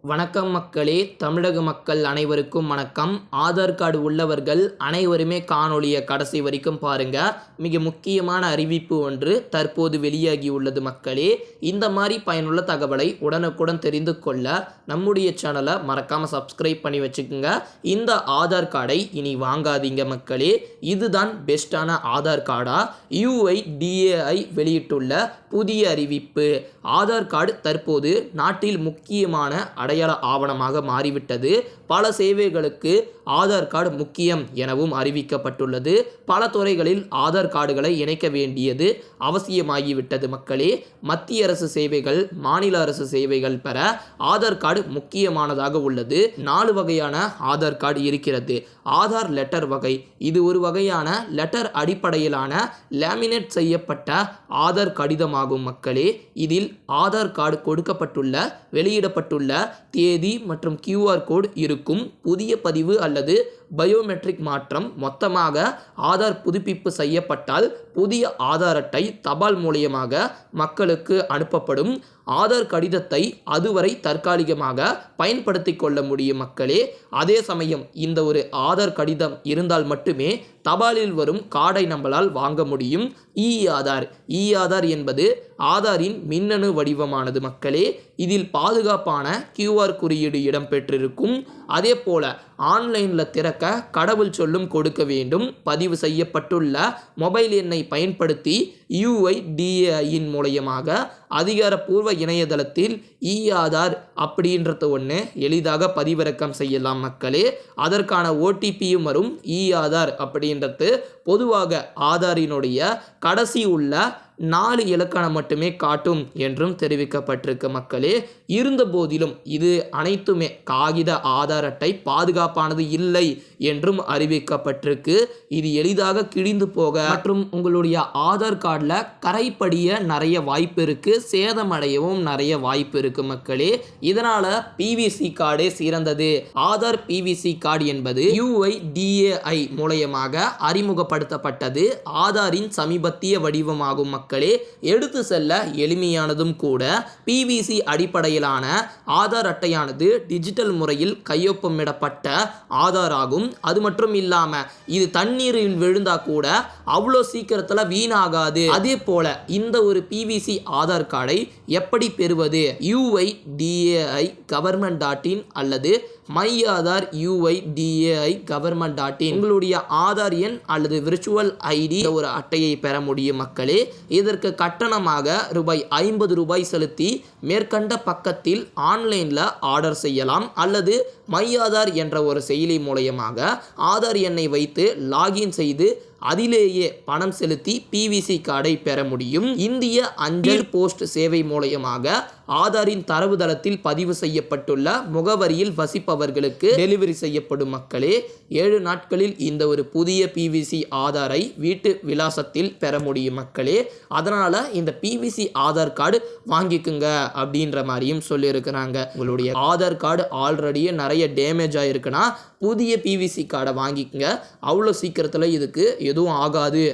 வணக்கம் மக்களே தமிழக மக்கள் அனைவருக்கும் வணக்கம். ஆதார் கார்டு உள்ளவர்கள் அனைவருமே காணொளியை கடைசி வரைக்கும் பாருங்க. மிக முக்கியமான அறிவிப்பு ஒன்று தற்போது வெளியாகி உள்ளது மக்களே. இந்த மாதிரி பயனுள்ள தகவலை உடனுக்குடன் தெரிந்து கொள்ள நம்முடைய சேனலை மறக்காமல் சப்ஸ்கிரைப் பண்ணி வச்சுக்கோங்க. இந்த ஆதார் கார்டை இனி வாங்காதீங்க மக்களே. இதுதான் பெஸ்டான ஆதார் கார்டா. யூஐடிஏஐ வெளியிட்டுள்ள புதிய அறிவிப்பு. ஆதார் கார்டு தற்போது நாட்டில் முக்கியமான அடையாள ஆவணமாக மாறிவிட்டது. பல சேவைகளுக்கு ஆதார் கார்டு முக்கியம் எனவும் அறிவிக்கப்பட்டுள்ளது. பல துறைகளில் ஆதார் கார்டுகளை இணைக்க வேண்டியது அவசியமாகிவிட்டது மக்களே. மத்திய அரசு சேவைகள் மாநில அரசு சேவைகள் பெற ஆதார் கார்டு முக்கியமானதாக உள்ளது. நாலு வகையான ஆதார் கார்டு இருக்கிறது. ஆதார் லெட்டர் வகை. இது ஒரு வகையான லெட்டர் அடிப்படையிலான லேமினேட் செய்யப்பட்ட ஆதார் கடிதமாகும் மக்களே இதில் ஆதார் கார்டு கொடுக்கப்பட்டுள்ள வெளியிடப்பட்டுள்ள தேதி மற்றும் கியூஆர் கோட் இருக்கும். புதிய பதிவு அல்லது பயோமெட்ரிக் மாற்றம் மொத்தமாக ஆதார் புதுப்பிப்பு செய்யப்பட்டால் புதிய ஆதார் அட்டை தபால் மூலியமாக மக்களுக்கு அனுப்பப்படும். ஆதார் கடிதத்தை அதுவரை தற்காலிகமாக பயன்படுத்தி கொள்ள முடியும் மக்களே. அதே சமயம் இந்த ஒரு ஆதார் கடிதம் இருந்தால் மட்டுமே தபாலில் வரும் கார்டை நம்மளால் வாங்க முடியும். இ ஆதார் இ ஆதார் என்பது ஆதாரின் மின்னணு வடிவமானது மக்களே. இதில் பாதுகாப்பான கியூஆர் குறியீடு இடம்பெற்றிருக்கும். அதே போல ஆன்லைனில் திறக்க கடவுள் சொல்லும் கொடுக்க வேண்டும். பதிவு செய்யப்பட்டுள்ள மொபைல் எண்ணை பயன்படுத்தி யூஐடிஏஐயின் மூலயமாக அதிகாரப்பூர்வ இணையதளத்தில் இ ஆதார் அப்படின்றது ஒன்று எளிதாக பதிவிறக்கம் செய்யலாம் மக்களே. அதற்கான ஓடிபியும் வரும். இ ஆதார் அப்படின்றது பொதுவாக ஆதாரினுடைய கடைசி உள்ள நாலு இலக்கணம் மட்டுமே காட்டும் என்றும் தெரிவிக்கப்பட்டிருக்கு மக்களே. இருந்த போதிலும் இது அனைத்துமே காகித ஆதார் அட்டை பாதுகாப்பானது இல்லை என்றும் அறிவிக்கப்பட்டிருக்கு. இது எளிதாக கிழிந்து போக மற்றும் உங்களுடைய ஆதார் கார்டில் கரைப்படிய நிறைய வாய்ப்பு இருக்கு சேதமடையவும் நிறைய வாய்ப்பு இருக்கு மக்களே. இதனால பிவிசி கார்டே சிறந்தது. ஆதார் பிவிசி கார்டு என்பது யுஐடிஏஐ மூலயமாக அறிமுகப்படுத்தப்பட்டது. ஆதாரின் சமீபத்திய வடிவமாகும் மக்கள். எடுத்து செல்ல எளிமையானதும் கூட. பிவிசி அடிப்படையிலான ஆதார் அட்டையானது டிஜிட்டல் முறையில் கையொப்பமிடப்பட்ட ஆதார் ஆகும் அது மட்டும் இல்லாம இது தண்ணீரில் விழுந்தா கூட அவ்வளோ சீக்கிரத்தில் வீணாகாது. அதே போல இந்த ஒரு பிவிசி ஆதார் கார்டை எப்படி பெறுவது? யுஐடிஏஐ கவர்மெண்ட் டாட் இன் அல்லது my Aadhaar UIDAI government dot in உங்களுடைய ஆதார் எண் அல்லது விர்ச்சுவல் ஐடி ஒரு அட்டையை பெற முடியும் மக்களே. இதற்கு கட்டணமாக ரூபாய் ஐம்பது ரூபாய் செலுத்தி மேற்கண்ட பக்கத்தில் ஆன்லைனில் ஆர்டர் செய்யலாம் அல்லது மை ஆதார் என்ற ஒரு செயலி மூலயமாக ஆதார் எண்ணை வைத்து லாகின் செய்து அதிலேயே பணம் செலுத்தி பிவிசி கார்டை பெற முடியும். இந்திய அஞ்சல் போஸ்ட் சேவை மூலயமாக ஆதாரின் தரவுதளத்தில் பதிவு செய்யப்பட்டுள்ள முகவரியில் வசிப்பவர்களுக்கு டெலிவரி செய்யப்படும் மக்களே ஏழு நாட்களில் இந்த ஒரு புதிய பிவிசி ஆதாரை வீட்டு விலாசத்தில் பெற முடியும் மக்களே. அதனால் இந்த பிவிசி ஆதார் கார்டு வாங்கிக்குங்க அப்படின்ற மாதிரியும் சொல்லியிருக்கிறாங்க. உங்களுடைய ஆதார் கார்டு ஆல்ரெடியே நிறைய டேமேஜ் ஆகிருக்குன்னா புதிய பிவிசி கார்டை வாங்கிக்கங்க. அவ்வளோ சீக்கிரத்தில் இதுக்கு எதுவும் ஆகாது.